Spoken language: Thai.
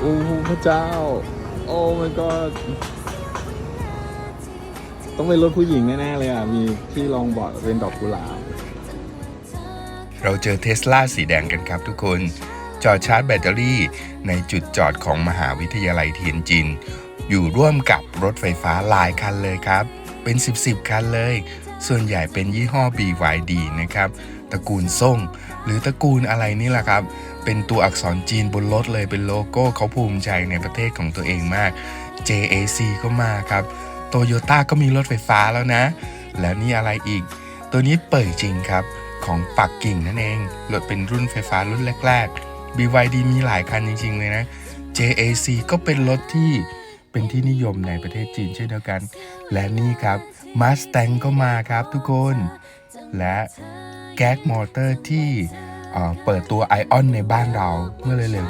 โอ้พระเจ้า โอ้ my god ต้องเป็นรถผู้หญิงแน่ๆเลยอะ มีที่รองเบาะเป็นดอกกุหลาบ เราเจอเทสลาสีแดงกันครับทุกคน จอดชาร์จแบตเตอรี่ในจุดจอดของมหาวิทยาลัยเทียนจิน อยู่ร่วมกับรถไฟฟ้าหลายคันเลยครับ เป็น 10บสคันเลย ส่วนใหญ่เป็นยี่ห้อ BYD นะครับตระกูลส่ง หรือตระกูลอะไรนี่แหละครับ เป็นตัวอักษรจีนบนรถเลยเป็นโลโก้เขาภูมิใจในประเทศของตัวเองมาก JAC ก็มาครับโตโยต้าก็มีรถไฟฟ้าแล้วนะ แล้วนี่อะไรอีก ตัวนี้เปิดจริงครับ ของปักกิ่งนั่นเองรถเป็นรุ่นไฟฟ้ารุ่นแรก ๆ BYD มีหลายคันจริง ๆ เลยนะ JAC ก็เป็นรถที่ เป็นที่นิยมในประเทศจีนเช่นเดียวกัน และนี่ครับมัสแตงก็มาครับทุกคน และแก๊กมอเตอร์ที่เเปิดตัวไอออนในบ้านเราเมื่อเร็วๆ